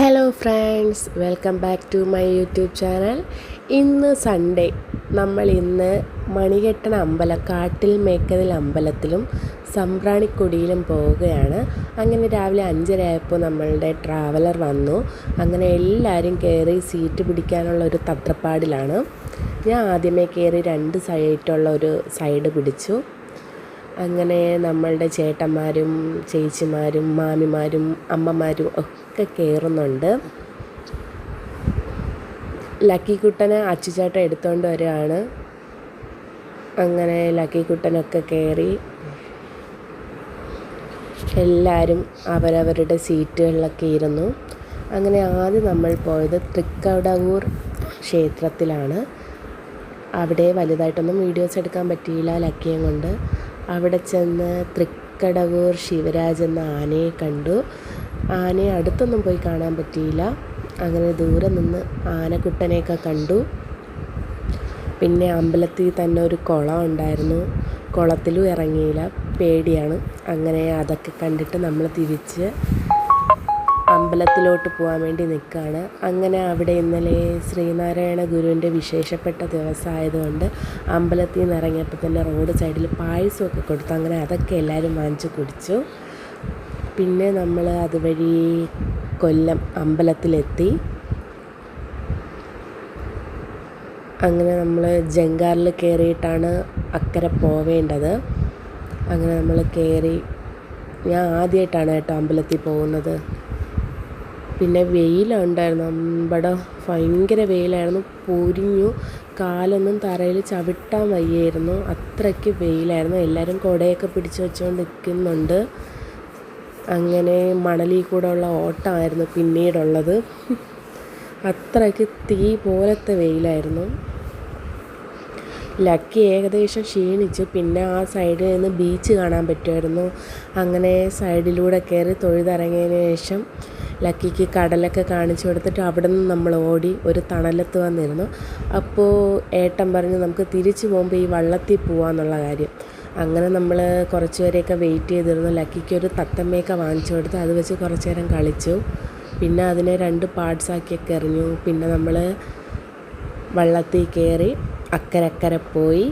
Hello friends welcome back to my YouTube channel ഇന്ന് Sunday നമ്മൾ ഇന്ന് മണികെട്ടൻ അമ്പലം കാട്ടിൽ മേക്കതിൽ അമ്പലത്തിലും സംബ്രാണിക്കൊടിയിലും പോവുകയാണ്. അങ്ങനെ രാവിലെ അഞ്ചര ആയപ്പോൾ നമ്മളുടെ ട്രാവലർ വന്നു. അങ്ങനെ എല്ലാവരും കയറി സീറ്റ് പിടിക്കാനുള്ള ഒരു തത്രപ്പാടിലാണ്. ഞാൻ ആദ്യമേ കയറി രണ്ട് സൈഡായിട്ടുള്ള ഒരു സൈഡ് പിടിച്ചു. അങ്ങനെ നമ്മളുടെ ചേട്ടന്മാരും ചേച്ചിമാരും മാമിമാരും അമ്മമാരും ഒക്കെ കയറുന്നുണ്ട്. ലക്കിക്കുട്ടനെ അച്ചുചേട്ടൻ എടുത്തുകൊണ്ട് വരികയാണ്. അങ്ങനെ ലക്കി ലക്കിക്കുട്ടനൊക്കെ കയറി. എല്ലാവരും അവരവരുടെ സീറ്റുകളിലൊക്കെ ഇരുന്നു. അങ്ങനെ ആദ്യം നമ്മൾ പോയത് തൃക്കവടവൂർ ക്ഷേത്രത്തിലാണ്. അവിടെ വലുതായിട്ടൊന്നും വീഡിയോസ് എടുക്കാൻ പറ്റിയില്ല ലക്കിയും കൊണ്ട്. അവിടെ ചെന്ന് തൃക്കടവൂർ ശിവരാജ് എന്ന ആനയെ കണ്ടു. ആനയെ അടുത്തൊന്നും പോയി കാണാൻ പറ്റിയില്ല. അങ്ങനെ ദൂരെ നിന്ന് ആനക്കുട്ടനെയൊക്കെ കണ്ടു. പിന്നെ അമ്പലത്തിൽ തന്നെ ഒരു കുളം ഉണ്ടായിരുന്നു. കുളത്തിലും ഇറങ്ങിയില്ല. പേടിയാണ്. അങ്ങനെ അതൊക്കെ കണ്ടിട്ട് നമ്മൾ തിരിച്ച് അമ്പലത്തിലോട്ട് പോകാൻ വേണ്ടി നിൽക്കുകയാണ്. അങ്ങനെ അവിടെ ഇന്നലെ ശ്രീനാരായണ ഗുരുവിന്റെ വിശേഷപ്പെട്ട ദിവസമായതുകൊണ്ട് അമ്പലത്തിൽ നിന്ന് ഇറങ്ങിയപ്പോൾ തന്നെ റോഡ് സൈഡിൽ പായസമൊക്കെ കൊടുത്തു. അങ്ങനെ അതൊക്കെ എല്ലാവരും വാങ്ങിച്ച് കുടിച്ചു. പിന്നെ നമ്മൾ അതുവഴി കൊല്ലം അമ്പലത്തിലെത്തി. അങ്ങനെ നമ്മൾ ജങ്കാറിൽ കയറിയിട്ടാണ് അക്കരെ പോവേണ്ടത്. അങ്ങനെ നമ്മൾ കയറി. ഞാൻ ആദ്യമായിട്ടാണ് കേട്ടോ അമ്പലത്തിൽ പോകുന്നത്. പിന്നെ വെയിലുണ്ടായിരുന്നു. അമ്പടം ഭയങ്കര വെയിലായിരുന്നു. പൊരിഞ്ഞു. കാലൊന്നും തറയിൽ ചവിട്ടാൻ വയ്യായിരുന്നു. അത്രയ്ക്ക് വെയിലായിരുന്നു. എല്ലാവരും കുടയൊക്കെ പിടിച്ച് വെച്ചുകൊണ്ട് നിൽക്കുന്നുണ്ട് അങ്ങനെ മണലിൽ കൂടെ ഉള്ള ഓട്ടമായിരുന്നു പിന്നീടുള്ളത്. അത്രയ്ക്ക് തീ പോലത്തെ വെയിലായിരുന്നു. ലക്കി ഏകദേശം ക്ഷീണിച്ചു പിന്നെ ആ സൈഡിൽ നിന്ന് ബീച്ച് കാണാൻ പറ്റുമായിരുന്നു. അങ്ങനെ സൈഡിലൂടെ കയറി തൊഴുതിറങ്ങിയതിന് ശേഷം ലക്കിക്ക് കടലൊക്കെ കാണിച്ചു കൊടുത്തിട്ട് അവിടെ നിന്ന് നമ്മൾ ഓടി ഒരു തണലത്ത് വന്നിരുന്നു. അപ്പോൾ ഏട്ടൻ പറഞ്ഞ് നമുക്ക് തിരിച്ചു പോകുമ്പോൾ ഈ വള്ളത്തിൽ പോവാന്നുള്ള കാര്യം. അങ്ങനെ നമ്മൾ കുറച്ച് പേരെയൊക്കെ വെയിറ്റ് ചെയ്തിരുന്നു. ലക്കിക്ക് ഒരു തത്തമ്മയൊക്കെ വാങ്ങിച്ചു കൊടുത്ത് അത് വെച്ച് കുറച്ച് നേരം കളിച്ചു. പിന്നെ അതിനെ രണ്ട് പാർട്സാക്കിയൊക്കെ എറിഞ്ഞു. പിന്നെ നമ്മൾ വള്ളത്തിൽ കയറി അക്കരക്കര പോയി.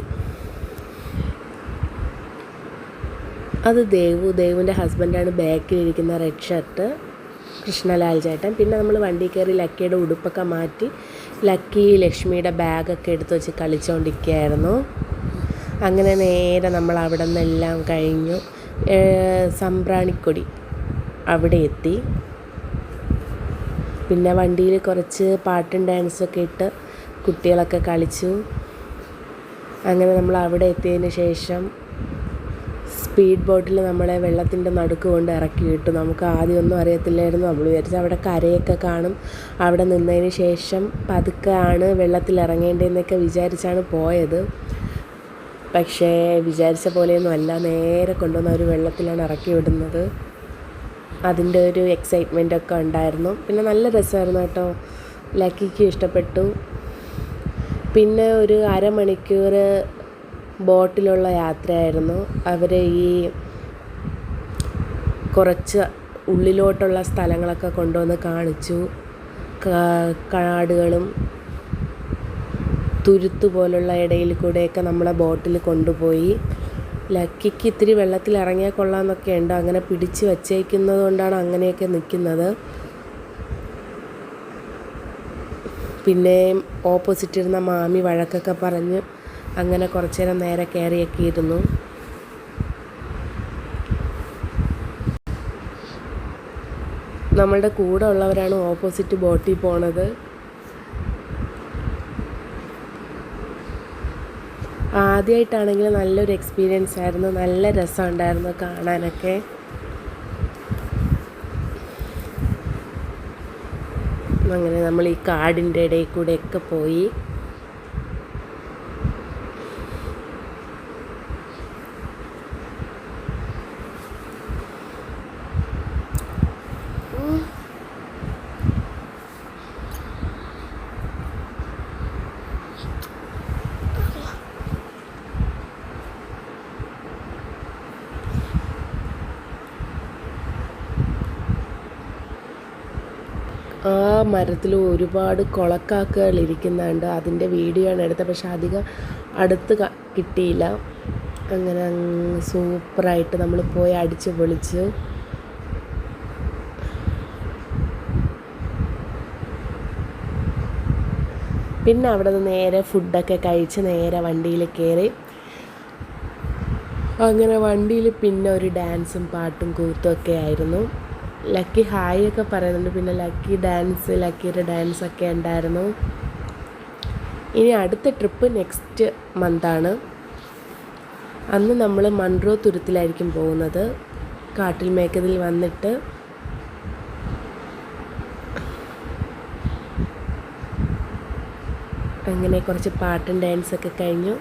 അത് ദേവു ദേവുവിന്റെ ഹസ്ബൻഡാണ് ബാക്കിലിരിക്കുന്ന റെഡ് ഷർട്ട് കൃഷ്ണലാൽ ചേട്ടൻ. പിന്നെ നമ്മൾ വണ്ടി കയറി ലക്കിയുടെ ഉടുപ്പൊക്കെ മാറ്റി ലക്കി ലക്ഷ്മിയുടെ ബാഗൊക്കെ എടുത്ത് വെച്ച് കളിച്ചുകൊണ്ടിരിക്കുകയായിരുന്നു അങ്ങനെ നേരെ നമ്മൾ അവിടെ നിന്നെല്ലാം കഴിഞ്ഞു. സംബ്രാണിക്കൊടി അവിടെ എത്തി. പിന്നെ വണ്ടിയിൽ കുറച്ച് പാട്ടും ഡാൻസൊക്കെ ഇട്ട് കുട്ടികളൊക്കെ കളിച്ചു. അങ്ങനെ നമ്മൾ അവിടെ എത്തിയതിന് ശേഷം സ്പീഡ് ബോട്ടിൽ നമ്മളെ വെള്ളത്തിന്റെ നടുക്ക് കൊണ്ട് ഇറക്കി വിട്ടു നമുക്ക് ആദ്യമൊന്നും അറിയത്തില്ലായിരുന്നു. നമ്മൾ വിചാരിച്ചു അവിടെ കരയൊക്കെ കാണും. അവിടെ നിന്നതിന് ശേഷം പതുക്കെ ആണ് വെള്ളത്തിൽ ഇറങ്ങേണ്ടതെന്നൊക്കെ വിചാരിച്ചാണ് പോയത്. പക്ഷേ വിചാരിച്ച പോലെയൊന്നും അല്ല. നേരെ കൊണ്ടുവന്ന് ഒരു വെള്ളത്തിലാണ് ഇറക്കി വിടുന്നത്. അതിന്റെ ഒരു എക്സൈറ്റ്മെന്റ് ഒക്കെ ഉണ്ടായിരുന്നു. പിന്നെ നല്ല രസമായിരുന്നു കേട്ടോ. ലക്കിക്ക് ഇഷ്ടപ്പെട്ടു. പിന്നെ ഒരു അരമണിക്കൂർ ബോട്ടിലുള്ള യാത്രയായിരുന്നു. അവർ ഈ കുറച്ച് ഉള്ളിലോട്ടുള്ള സ്ഥലങ്ങളൊക്കെ കൊണ്ടുവന്ന് കാണിച്ചു. കാടുകളും തുരുത്ത് പോലുള്ള ഇടയിൽ കൂടെയൊക്കെ നമ്മളെ ബോട്ടിൽ കൊണ്ടുപോയി. ലക്കിക്ക് ഇത്തിരി വെള്ളത്തിൽ ഇറങ്ങിയാൽ കൊള്ളാമെന്നൊക്കെ ഉണ്ട്. അങ്ങനെ പിടിച്ച് വച്ചേക്കുന്നത് കൊണ്ടാണ് അങ്ങനെയൊക്കെ നിൽക്കുന്നത്. പിന്നെ ഓപ്പോസിറ്റ് ഇരുന്ന മാമി വഴക്കൊക്കെ പറഞ്ഞ് അങ്ങനെ കുറച്ച് നേരം നേരെ കയറിയൊക്കെ ഇരുന്നു നമ്മളുടെ കൂടെ ഉള്ളവരാണ് ഓപ്പോസിറ്റ് ബോട്ടിൽ പോണത്. ആദ്യമായിട്ടാണെങ്കിൽ നല്ലൊരു എക്സ്പീരിയൻസ് ആയിരുന്നു. നല്ല രസമുണ്ടായിരുന്നു കാണാനൊക്കെ. അങ്ങനെ നമ്മൾ ഈ കാടിന്റെ ഇടയിൽ കൂടെയൊക്കെ പോയി ആ മരത്തിൽ ഒരുപാട് കൊളക്കാക്കകൾ ഇരിക്കുന്നുണ്ട്. അതിന്റെ വീഡിയോ ആണ് എടുത്തത്. പക്ഷേ അധികം അടുത്ത് കിട്ടിയില്ല. അങ്ങനെ സൂപ്പറായിട്ട് നമ്മൾ പോയി അടിച്ച് പൊളിച്ച്. പിന്നെ അവിടെ നിന്ന് നേരെ ഫുഡൊക്കെ കഴിച്ച് നേരെ വണ്ടിയിൽ കയറി അങ്ങനെ വണ്ടിയിൽ പിന്നെ ഒരു ഡാൻസും പാട്ടും കൂത്തും ഒക്കെ ആയിരുന്നു. ലക്കി ഹായ് ഒക്കെ പറയുന്നുണ്ട്. പിന്നെ ലക്കി ഡാൻസ് ലക്കിയുടെ ഡാൻസ് ഒക്കെ ഉണ്ടായിരുന്നു. ഇനി അടുത്ത ട്രിപ്പ് നെക്സ്റ്റ് മന്താണ്. അന്ന് നമ്മൾ മൺട്രോ തുരുത്തിലായിരിക്കും പോകുന്നത്. കാട്ടിൽ മേക്കതിൽ വന്നിട്ട് അങ്ങനെ കുറച്ച് പാട്ടും ഡാൻസൊക്കെ കഴിഞ്ഞു.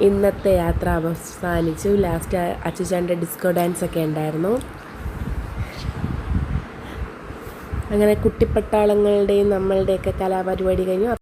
ഇന്നത്തെ യാത്ര അവസാനിച്ചു. ലാസ്റ്റ് അച്ചുചാന്റെ ഡിസ്കോ ഡാൻസ് ഒക്കെ ഉണ്ടായിരുന്നു. അങ്ങനെ കുട്ടിപ്പട്ടാളങ്ങളുടെയും നമ്മളുടെയൊക്കെ കലാപരിപാടി കഴിഞ്ഞു.